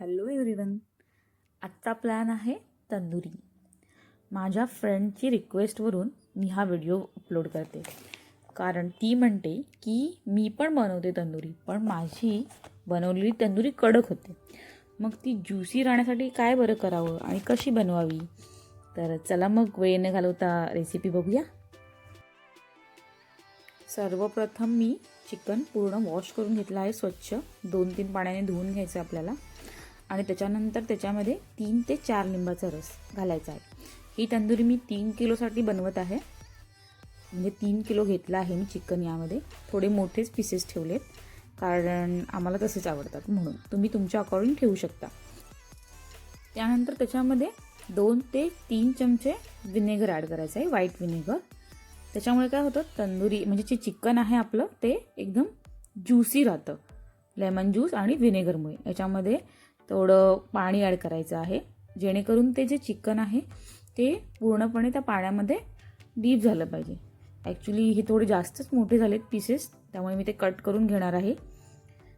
Hello everyone. आजचा plan आहे तंदुरी. माझ्या फ्रेंडची रिक्वेस्टवरून मी हा व्हिडिओ अपलोड करते. कारण ती म्हणते की मी पण बनवते तंदुरी पण माझी बनवलेली तंदुरी कडक होते. मग ती ज्युसी राहण्यासाठी काय बरं करावं आणि कशी बनवावी? तर चला मग वेळ न घालवता रेसिपी बघूया. सर्वप्रथम मी चिकन पूर्ण वॉश करून घेतलं आहे स्वच्छ. दोन तीन पाण्याने धुवून घ्यायचं आपल्याला. आणि त्याच्यानंतर त्याच्यामध्ये तीन ते चार लिंबाचा रस घालायचा आहे. ही तंदुरी मी तीन किलोसाठी बनवत आहे. म्हणजे तीन किलो घेतला आहे मी चिकन यामध्ये. थोडे मोठेच पीसेस ठेवलेत. कारण आम्हाला तसेच आवडतात म्हणून. तुम्ही तुमच्या अकॉर्डिंग ठेवू शकता. त्यानंतर त्याच्यामध्ये दोन ते तीन चमचे विनेगर ॲड करायचं आहे. व्हाईट विनेगर त्याच्यामुळे काय होतं? तंदुरी म्हणजे जे चिकन आहे आपलं ते एकदम ज्युसी राहतं. लेमन ज्यूस आणि व्हिनेगरमुळे याच्यामध्ये थोडं पाणी ॲड करायचं आहे. जेणेकरून ते जे चिकन आहे ते पूर्णपणे त्या पाण्यामध्ये डीप झालं पाहिजे. ॲक्च्युली हे थोडे जास्तच मोठे झालेत पीसेस त्यामुळे मी ते कट करून घेणार आहे.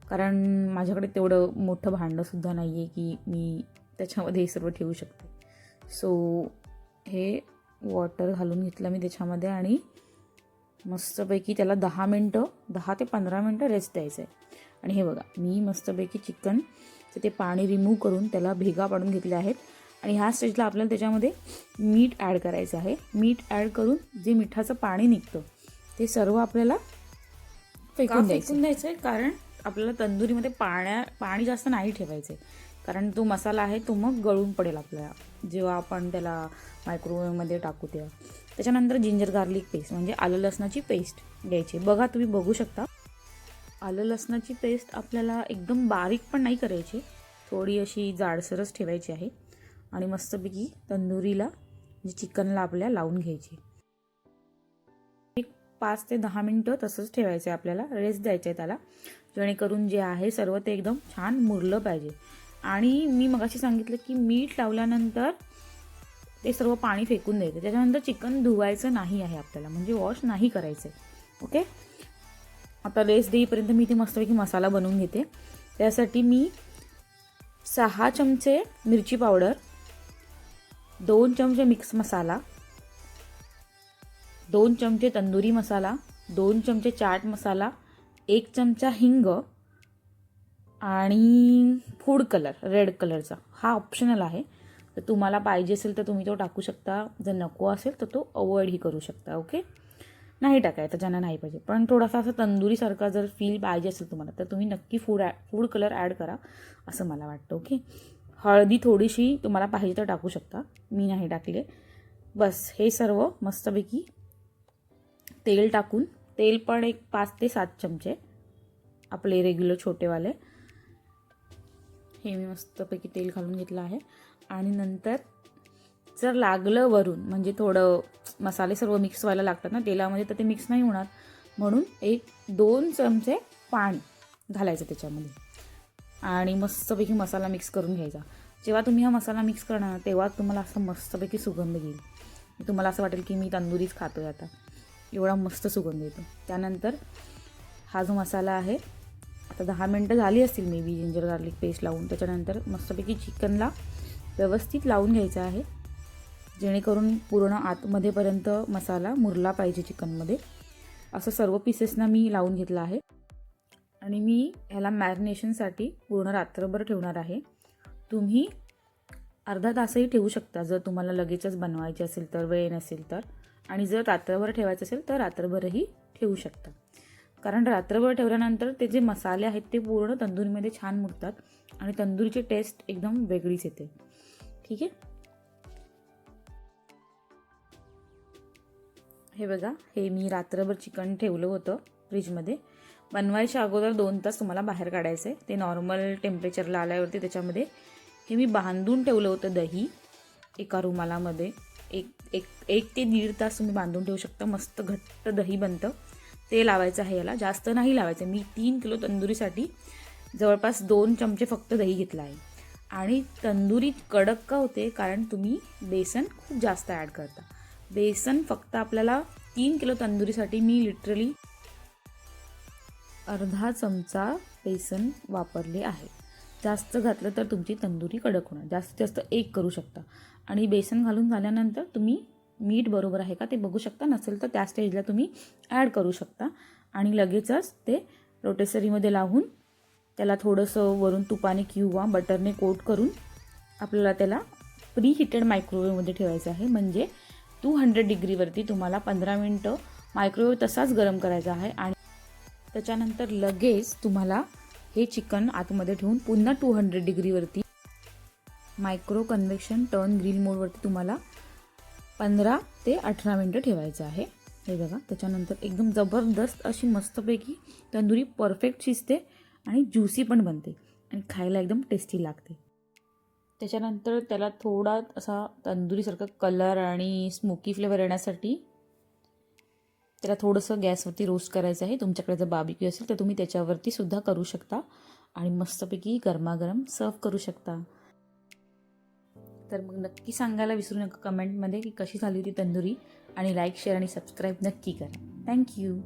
कारण माझ्याकडे तेवढं मोठं भांडंसुद्धा नाही आहे की मी त्याच्यामध्ये हे सर्व ठेवू शकते. सो हे वॉटर घालून घेतलं मी त्याच्यामध्ये आणि मस्तपैकी त्याला दहा मिनटं दहा ते पंधरा मिनटं रेस्ट द्यायचं आहे आणि हे बघा मी मस्तपैकी चिकन ते पाणी रिमूव्ह करून त्याला भेगा पाडून घेतले आहेत. आणि ह्या स्टेजला आपल्याला त्याच्यामध्ये मीठ ॲड करायचं आहे. मीठ ॲड करून जे मिठाचं पाणी निघतं ते सर्व आपल्याला फेकून द्यायचं. द्यायचं आहे कारण आपल्याला तंदुरीमध्ये पाण्या पाणी जास्त नाही ठेवायचं आहे कारण तो मसाला आहे तो मग गळून पडेल आपल्याला. जेव्हा आपण त्याला मायक्रोवेवमध्ये टाकू तेव्हा. त्याच्यानंतर जिंजर गार्लिक पेस्ट म्हणजे आलं लसणाची पेस्ट घ्यायची. बघा तुम्ही बघू शकता. आलं लसणाची पेस्ट आपल्याला एकदम बारीक पण नाही करायची. थोडी अशी जाडसरच ठेवायची आहे. आणि मस्तपैकी तंदुरीला म्हणजे चिकनला आपल्या लावून घ्यायची. एक पाच ते दहा मिनटं तसंच ठेवायचं आहे आपल्याला. रेस्ट द्यायचं आहे त्याला. जेणेकरून जे आहे सर्व ते एकदम छान मुरलं पाहिजे. आणि मी मगाशी सांगितलं की मीठ लावल्यानंतर ते सर्व पाणी फेकून द्यायचं. त्याच्यानंतर चिकन धुवायचं नाही आहे आपल्याला. म्हणजे वॉश नाही करायचं आहे ओके आता लेस देईपर्यंत मी इथे मस्तपैकी मसाला बनवून घेते. त्यासाठी मी सहा चमचे मिरची पावडर दोन चमचे मिक्स मसाला दोन चमचे तंदुरी मसाला दोन चमचे चाट मसाला एक चमचा हिंग आणि फूड कलर रेड कलरचा. हा ऑप्शनल आहे. तर तुम्हाला पाहिजे असेल तर तुम्ही तो टाकू शकता. जर नको असेल तर तो अवॉइडही करू शकता. ओके? नाही टाकायचं ज्यांना नाही पाहिजे. पण थोडासा असं तंदुरीसारखा जर फील पाहिजे असेल तुम्हाला तर तुम्ही नक्की फूड ॲ फूड कलर ॲड करा असं मला वाटतं ओके हळदी थोडीशी तुम्हाला पाहिजे तर टाकू शकता. मी नाही टाकले. बस हे सर्व मस्तपैकी तेल टाकून तेल पण एक पाच ते सात चमचे आपले रेग्युलर छोटेवाले. हे मी मस्तपैकी तेल घालून घेतलं आहे. आणि नंतर जर लागलं वरून म्हणजे थोडं मसाले सर्व मिक्स व्हायला लागतात ना तेलामध्ये तर ते मिक्स नाही होणार. म्हणून एक दोन चमचे पाणी घालायचं त्याच्यामध्ये. आणि मस्तपैकी मसाला मिक्स करून घ्यायचा. जेव्हा तुम्ही हा मसाला मिक्स करणार तेव्हा तुम्हाला असं मस्तपैकी सुगंध येईल. तुम्हाला असं वाटेल की मी तंदुरीच खातो आहे आता. एवढा मस्त सुगंध येतो. त्यानंतर हा जो मसाला आहे आता दहा मिनटं झाली असतील maybe ginger garlic paste लावून. त्याच्यानंतर मस्तपैकी चिकनला व्यवस्थित लावून घ्यायचं आहे. जेणेकरून पूर्ण आतमध्येपर्यंत मसाला मुरला पाहिजे चिकनमध्ये. असं सर्व पीसेसना मी लावून घेतलं आहे. आणि मी ह्याला मॅरिनेशनसाठी पूर्ण रात्रभर ठेवणार आहे. तुम्ही अर्धा तासही ठेवू शकता जर तुम्हाला लगेचच बनवायचे असेल तर वेळ नसेल तर. आणि जर रात्रभर ठेवायचं असेल तर रात्रभरही ठेवू शकता. कारण रात्रभर ठेवल्यानंतर ते जे मसाले आहेत ते पूर्ण तंदुरीमध्ये छान मुरतात आणि तंदुरीची टेस्ट एकदम वेगळीच येते. ठीक आहे? हे बघा हे मी रात्रभर चिकन ठेवलं होतं फ्रीजमध्ये. बनवायच्या अगोदर दोन तास तुम्हाला बाहेर काढायचं आहे ते नॉर्मल टेम्परेचरला आल्यावरती त्याच्यामध्ये हे मी बांधून ठेवलं होतं दही एका रुमालामध्ये. एक एक एक ते दीड तास तुम्ही बांधून ठेवू शकता. मस्त घट्ट दही बनतं. ते लावायचं आहे याला. जास्त नाही लावायचं. मी तीन किलो तंदुरीसाठी जवळपास दोन चमचे फक्त दही घेतलं आहे. आणि तंदुरी कडक का होते? कारण तुम्ही बेसन खूप जास्त ॲड करता. बेसन फक्त आपल्याला तीन किलो तंदुरीसाठी मी लिटरली अर्धा चमचा बेसन वापरले आहे. जास्त घातलं तर तुमची तंदुरी कडक होणार. जास्तीत जास्त एक करू शकता. आणि बेसन घालून झाल्यानंतर तुम्ही मीठ बरोबर आहे का ते बघू शकता. नसेल तर त्या स्टेजला तुम्ही ॲड करू शकता. आणि लगेचच ते रोटेसरीमध्ये लावून त्याला थोडंसं वरून तुपाने किंवा बटरने कोट करून आपल्याला त्याला प्री हिटेड मायक्रोवेवमध्ये ठेवायचं आहे. म्हणजे टू हंड्रेड डिग्रीवरती तुम्हाला पंधरा मिनटं मायक्रोवेव्ह तसाच गरम करायचा आहे आणि त्याच्यानंतर लगेच तुम्हाला हे चिकन आतमध्ये ठेवून पुन्हा टू हंड्रेड डिग्रीवरती मायक्रो कन्व्हेक्शन टर्न ग्रिल मोडवरती तुम्हाला पंधरा ते अठरा मिनटं ठेवायचं आहे. हे बघा त्याच्यानंतर एकदम जबरदस्त अशी मस्तपैकी तंदुरी परफेक्ट शिजते आणि ज्युसी पण बनते आणि खायला एकदम टेस्टी लागते. त्याच्यानंतर त्याला थोडा असा तंदुरीसारखा कलर आणि स्मोकी फ्लेवर येण्यासाठी त्याला थोडंसं गॅसवरती रोस्ट करायचं आहे. तुमच्याकडे जर बाबिक्यू असेल तर तुम्ही त्याच्यावरती सुद्धा करू शकता आणि मस्तपैकी गरमागरम सर्व करू शकता. तर मग नक्की सांगायला विसरू नका कमेंटमध्ये की कशी झाली होती तंदुरी आणि लाईक शेअर आणि सबस्क्राईब नक्की करा. थँक्यू